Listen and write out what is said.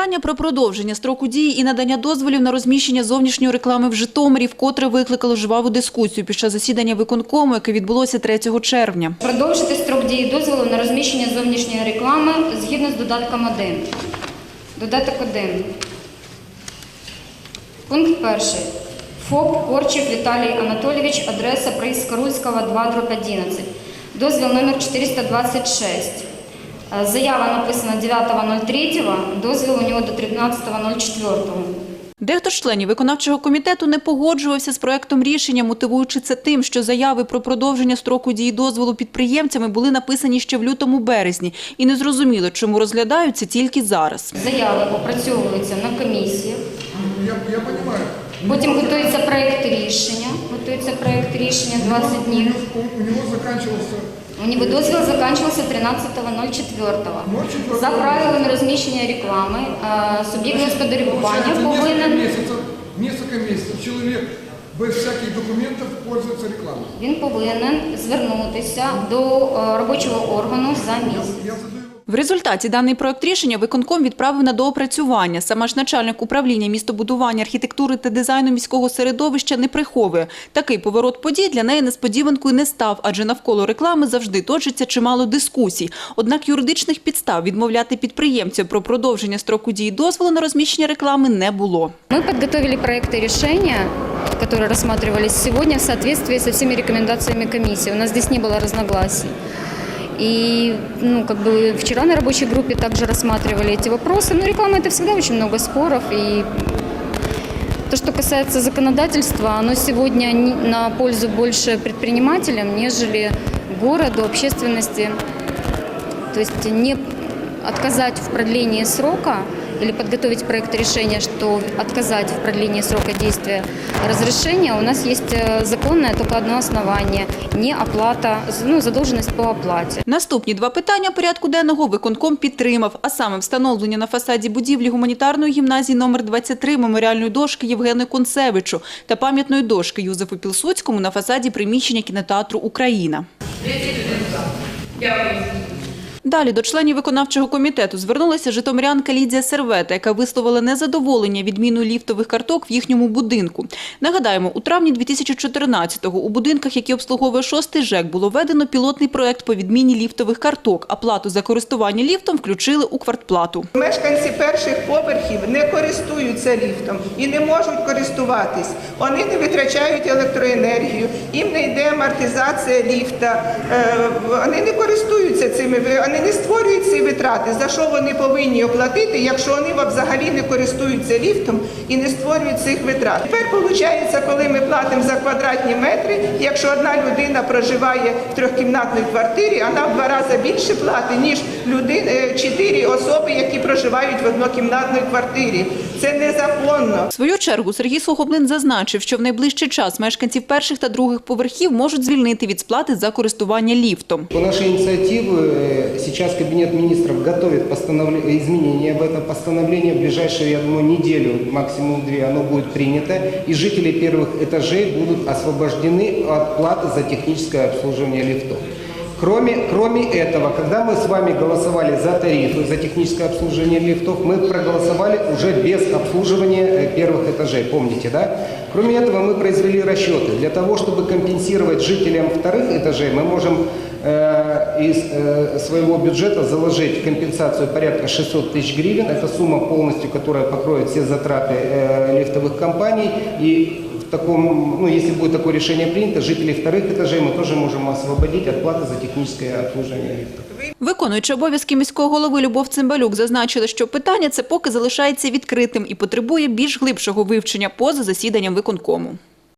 Питання про продовження строку дії і надання дозволів на розміщення зовнішньої реклами в Житомирі вкотре викликало жваву дискусію під час засідання виконкому, яке відбулося 3 червня. Продовжити строк дії дозволу на розміщення зовнішньої реклами згідно з додатком 1. Додаток 1. Пункт 1. ФОП Корчів Віталій Анатолійович, адреса Приїзд Карульського 2, дроб 11. Дозвіл номер 426. Е, Заява написана 9.03, дозвіл у нього до 13.04. Дехто з членів виконавчого комітету не погоджувався з проектом рішення, мотивуючи це тим, що заяви про продовження строку дії дозволу підприємцями були написані ще в лютому-березні і не зрозуміло, чому розглядаються тільки зараз. Заяви опрацьовуються на комісії. Я, я. Потім готується проєкт рішення. Готується проєкт рішення 20 днів. У, у него заканчивался У дозвіл закінчився 13.04. За правилами розміщення реклами е, суб'єкт господарювання повинен несколько місяців чоловік без всяких документів пользуется рекламою. він повинен звернутися до е, робочого органу за місяць. Я задаю В результаті даний проект рішення виконком відправив на доопрацювання. Сама ж начальник управління містобудування, архітектури та дизайну міського середовища не приховує. Такий поворот подій для неї несподіванкою не став, адже навколо реклами завжди точиться чимало дискусій. Однак юридичних підстав відмовляти підприємцям про продовження строку дії дозволу на розміщення реклами не було. Мы подготовили проекты решения, которые рассматривались сегодня в соответствии со всеми рекомендациями комиссии. У нас здесь не было разногласий. И ну, как бы вчера на рабочей группе также рассматривали эти вопросы. Но реклама это всегда очень много споров. И то, что касается законодательства, оно сегодня не- на пользу больше предпринимателям, нежели городу, общественности. То есть не отказать в продлении срока или подготовить проект решения, что отказать в продлении срока действия разрешения, у нас есть э, законное только одно основание – не оплата, ну, задолженность по оплате. Наступні два питання порядку денного виконком підтримав, а саме встановлення на фасаді будівлі гуманітарної гімназії номер 23 меморіальної дошки Євгену Концевичу та пам'ятної дошки Юзефу Пілсудському на фасаді приміщення кінотеатру Україна. Далі до членів виконавчого комітету звернулася житомирянка Лідія Сервета, яка висловила незадоволення відміною ліфтових карток в їхньому будинку. Нагадаємо, у травні 2014-го у будинках, які обслуговує шостий ЖЕК, було введено пілотний проект по відміні ліфтових карток, а плату за користування ліфтом включили у квартплату. Мешканці перших поверхів не користуються ліфтом і не можуть користуватись. Вони не витрачають електроенергію, їм не йде амортизація ліфта, е, вони не користуються цими, ви- вони не створюють ці витрати. За що вони повинні оплатити, якщо вони взагалі не користуються ліфтом і не створюють цих витрат. Тепер виходить, коли ми платимо за квадратні метри, якщо одна людина проживає в трьохкімнатній квартирі, вона в два рази більше платить, ніж люди, чотири особи, які проживають в однокімнатній квартирі. Це незаконно. В свою чергу Сергій Сухоблин зазначив, що в найближчий час мешканців перших та других поверхів можуть звільнити від сплати за користування ліфтом. По нашей инициативе э, сейчас Кабинет министров готовит изменения в это постановление. В ближайшую, я думаю, неделю, максимум две, оно будет принято. И жители первых этажей будут освобождены от платы за техническое обслуживание лифтов. Кроме, кроме этого, когда мы с вами голосовали за тарифы, за техническое обслуживание лифтов, мы проголосовали уже без обслуживания э, первых этажей, помните, да? Кроме этого, мы произвели расчеты. Для того, чтобы компенсировать жителям вторых этажей, мы можем э, из э, своего бюджета заложить компенсацию порядка 600 тысяч гривен. Это сумма полностью, которая покроет все затраты э, лифтовых компаний. И таком, ну, если будет такое решение принято, жителей вторых этажей мы тоже можем освободить от платы за техническое обслуживание лифтов. Виконуючи обов'язки міського голови Любов Цимбалюк зазначила, що питання це поки залишається відкритим і потребує більш глибшого вивчення поза засіданням виконкому.